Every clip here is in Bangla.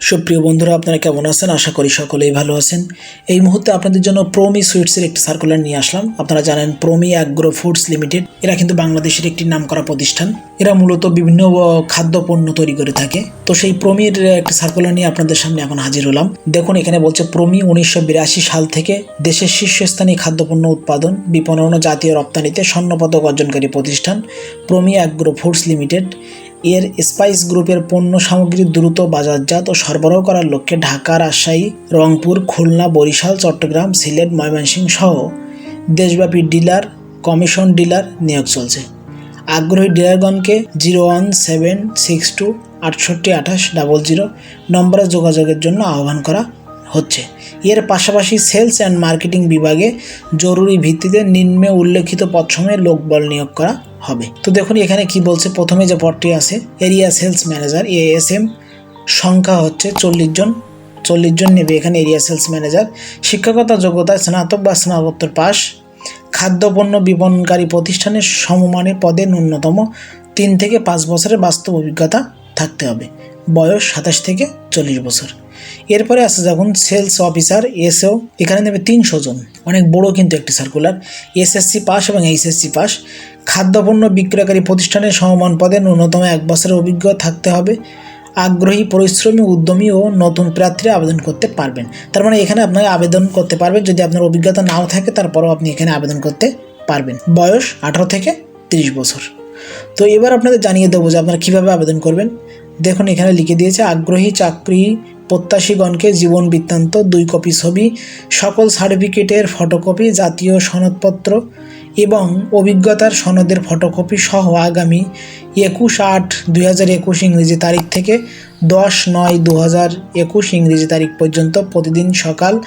সুপ্রিয় বন্ধুরা আপনারা কেমন আছেন? আশা করি সকলেই ভালো আছেন। এই মুহূর্তে আপনাদের জন্য প্রমি সুইটসের একটি সার্কুলার নিয়ে আসলাম। আপনারা জানেন প্রমি অ্যাগ্রো ফুডস লিমিটেড এরা কিন্তু বাংলাদেশের একটি নামকরা প্রতিষ্ঠান। এরা মূলত বিভিন্ন আহ, খাদ্যপণ্য তৈরি করে থাকে। তো সেই প্রমির একটি সার্কুলার নিয়ে আপনাদের সামনে এখন হাজির হলাম। দেখুন এখানে বলছে প্রমি উনিশশো বিরাশি সাল থেকে দেশের শীর্ষস্থানীয় খাদ্যপণ্য উৎপাদন বিপণন জাতীয় রপ্তানিতে স্বর্ণপদক অর্জনকারী প্রতিষ্ঠান প্রমি অ্যাগ্রো ফুডস লিমিটেড এর স্পাইস গ্রুপের পণ্য সামগ্রী দ্রুত বাজারজাত ও সরবরাহ করার লক্ষ্যে ঢাকা, রাজশাহী, রংপুর, খুলনা, বরিশাল, চট্টগ্রাম, সিলেট, ময়মনসিংহ সহ দেশব্যাপী ডিলার, কমিশন ডিলার নিয়োগ চলছে। আগ্রহী ডিলারগণকে zero one seven six two আটষট্টি আঠাশ ডাবল জিরো নম্বরে যোগাযোগের জন্য আহ্বান করা হচ্ছে। এর পাশাপাশি সেলস অ্যান্ড মার্কেটিং বিভাগে জরুরি ভিত্তিতে নিম্নে উল্লেখিত পদসময়ে লোকবল নিয়োগ করা হবে। তো দেখুন, এখানে কি বলছে? প্রথমে যে পদটি আছে, এরিয়া সেলস ম্যানেজার, এএসএম, সংখ্যা হচ্ছে চল্লিশ জন। চল্লিশ জন নেবে এখানে এরিয়া সেলস ম্যানেজার। শিক্ষকতা যোগ্যতা, স্নাতক বা স্নাতকোত্তর পাস। খাদ্যপণ্য বিপণনকারী প্রতিষ্ঠানের সমমানের পদে ন্যূনতম তিন থেকে পাঁচ বছরের বাস্তব অভিজ্ঞতা থাকতে হবে। বয়স সাতাশ থেকে চল্লিশ বছর। এরপরে আছে যখন সেলস অফিসার, এসও, এখানে নেবে তিনশো জন। অনেক বড় কিন্তু একটি সার্কুলার এসএসসি পাস এবং এইচএসসি পাস। খাদ্যপণ্য বিক্রয়কারী প্রতিষ্ঠানের সমমান পদে ন্যূনতম এক বছরের অভিজ্ঞতা থাকতে হবে। আগ্রহী, পরিশ্রমী, উদ্যমী ও নতুন প্রার্থীরা আবেদন করতে পারবেন। তার মানে এখানে আপনাকে আবেদন করতে পারবেন। যদি আপনার অভিজ্ঞতা নাও থাকে, তারপরেও আপনি এখানে আবেদন করতে পারবেন। বয়স আঠারো থেকে তিরিশ বছর। তো এবার আপনাদের জানিয়ে দেবো যে আপনারা কীভাবে আবেদন করবেন। দেখুন, এখানে লিখে দিয়েছে, আগ্রহী, চাকরি প্রত্যাশীগণকে জীবন বৃত্তান্ত দুই কপি ছবি সকল সার্টিফিকেটের ফটোকপি জাতীয় সনদপত্র এবং অভিজ্ঞতার সনদের ফটোকপি সহ আগামী একুশ আট দুই হাজার একুশ ইংরেজি তারিখ থেকে দশ নয় দু হাজার একুশ ইংরেজি তারিখ পর্যন্ত প্রতিদিন সকাল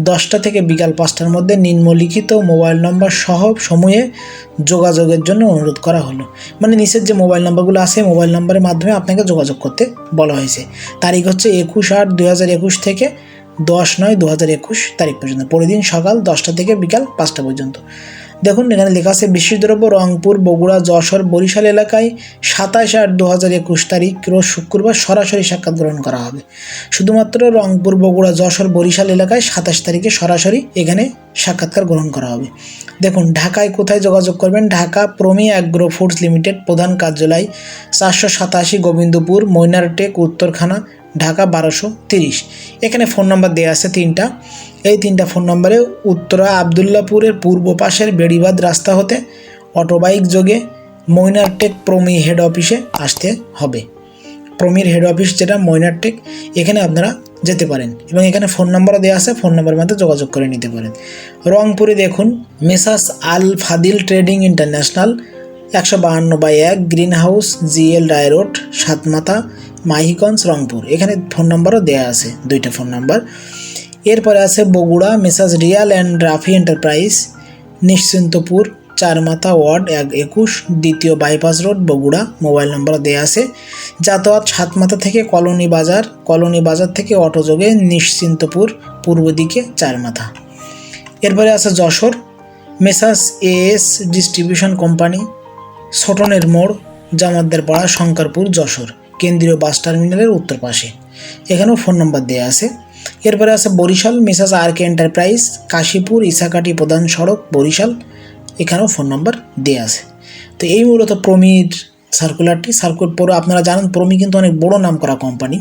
দশটা থেকে বিকাল পাঁচটার মধ্যে নিম্নলিখিত মোবাইল নম্বর সহ সমূহে যোগাযোগের জন্য অনুরোধ করা হলো। মানে নিচের যে মোবাইল নম্বরগুলো আছে মোবাইল নম্বরের মাধ্যমে আপনাকে যোগাযোগ করতে বলা হয়েছে। তারিখ হচ্ছে একুশ আট দুই হাজার একুশ থেকে দশ নয় দু হাজার একুশ তারিখ পর্যন্ত। প্রতিদিন সকাল দশটা থেকে বিকাল পাঁচটা পর্যন্ত। দেখুন, এখানে লেখা আছে বিশ্বদ্রব্য রংপুর, বগুড়া, যশোর, বরিশাল এলাকায় সাতাশ আট দু হাজার একুশ তারিখ রোজ শুক্রবার সরাসরি সাক্ষাৎ গ্রহণ করা হবে। শুধুমাত্র রংপুর, বগুড়া, যশোর, বরিশাল এলাকায় সাতাশ তারিখে সরাসরি এখানে সাক্ষাৎকার গ্রহণ করা হবে। দেখুন, ঢাকায় কোথায় যোগাযোগ করবেন? Dhaka Promi agro foods limited, প্রধান কার্যালয়, চারশো সাতাশি গোবিন্দপুর মৈনারটেক উত্তরখানা, ঢাকা বারোশো তিরিশ। এখানে ফোন নাম্বার দেওয়া আছে তিনটা। এই তিনটা ফোন নম্বরে উত্তরা আবদুল্লাপুরের পূর্ব পাশের বেড়িবাদ রাস্তা হতে অটোবাইক যোগে মৈনারটেক প্রমি হেড অফিসে আসতে হবে। প্রমির হেড অফিস যেটা মৈনারটেক এখানে আপনারা যেতে পারেন এবং এখানে ফোন নাম্বারও দেওয়া আছে, ফোন নাম্বারের মধ্যে যোগাযোগ করে নিতে পারেন। রংপুরে দেখুন, মেসাস আল ফাদিল ট্রেডিং ইন্টারন্যাশনাল, একশো বাহান্ন বাই এক green house GL Roy road, Satmatha, Mahiganj, Rangpur. এখানে ফোন নাম্বারও দেওয়া আছে, দুইটা ফোন নাম্বার। এরপরে আছে Bogura messrs Riyal and Rafi enterprise, Nishchintapur Charmatha ward, এক একুশ, দ্বিতীয় bypass road, Bogura, mobile number দেওয়া আছে। যাতায়াত সাতমাথা থেকে কলোনি বাজার কলোনি বাজার থেকে অটোযোগে নিশ্চিন্তপুর, পূর্ব দিকে চারমাথা। এরপরে আছে Jashore messrs AS distribution company, ছোটনের মোড় জামাতদের পাড়া শঙ্করপুর, যশোর, কেন্দ্রীয় বাস টার্মিনালের উত্তর পাশে। এখানেও ফোন নম্বর দেওয়া আছে। এরপরে আছে Barishal Mrs R K enterprise, Kashipur, Isakati প্রধান সড়ক, বরিশাল। এখানেও ফোন নম্বর দেওয়া আছে। তো এই মূলত প্রমির সার্কুলারটি সার্কুলার পরে আপনারা জানেন, প্রমি কিন্তু অনেক বড় নাম করা কোম্পানি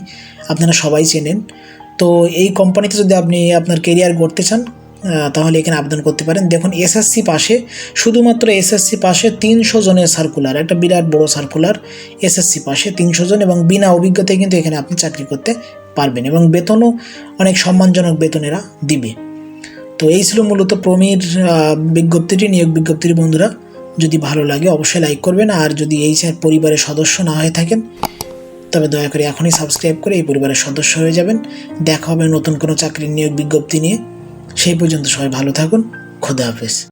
আপনারা সবাই চেনেন। তো এই কোম্পানিতে যদি আপনি আপনার কেরিয়ার গড়তে চান তাহলে এখানে আবেদন করতে পারেন। দেখুন এসএসসি পাশে শুধুমাত্র এসএসসি পাশে তিনশো জনের সার্কুলার একটা বিরাট বড় সার্কুলার এসএসসি পাশে তিনশো জন এবং বিনা অভিজ্ঞতায় কিন্তু এখানে আপনি চাকরি করতে পারবেন এবং বেতনও অনেক সম্মানজনক বেতনেরা দিবে। তো এই ছিল মূলত প্রমির বিজ্ঞপ্তিটি, নিয়োগ বিজ্ঞপ্তির বন্ধুরা। যদি ভালো লাগে অবশ্যই লাইক করবেন, আর যদি এই পরিবারের সদস্য না হয়ে থাকেন, তবে দয়া করে এখনই সাবস্ক্রাইব করে এই পরিবারের সদস্য হয়ে যাবেন। দেখা হবে নতুন কোনো চাকরির নিয়োগ বিজ্ঞপ্তি নিয়ে। সেই পর্যন্ত সবাই ভালো থাকুন। খোদা হাফেজ।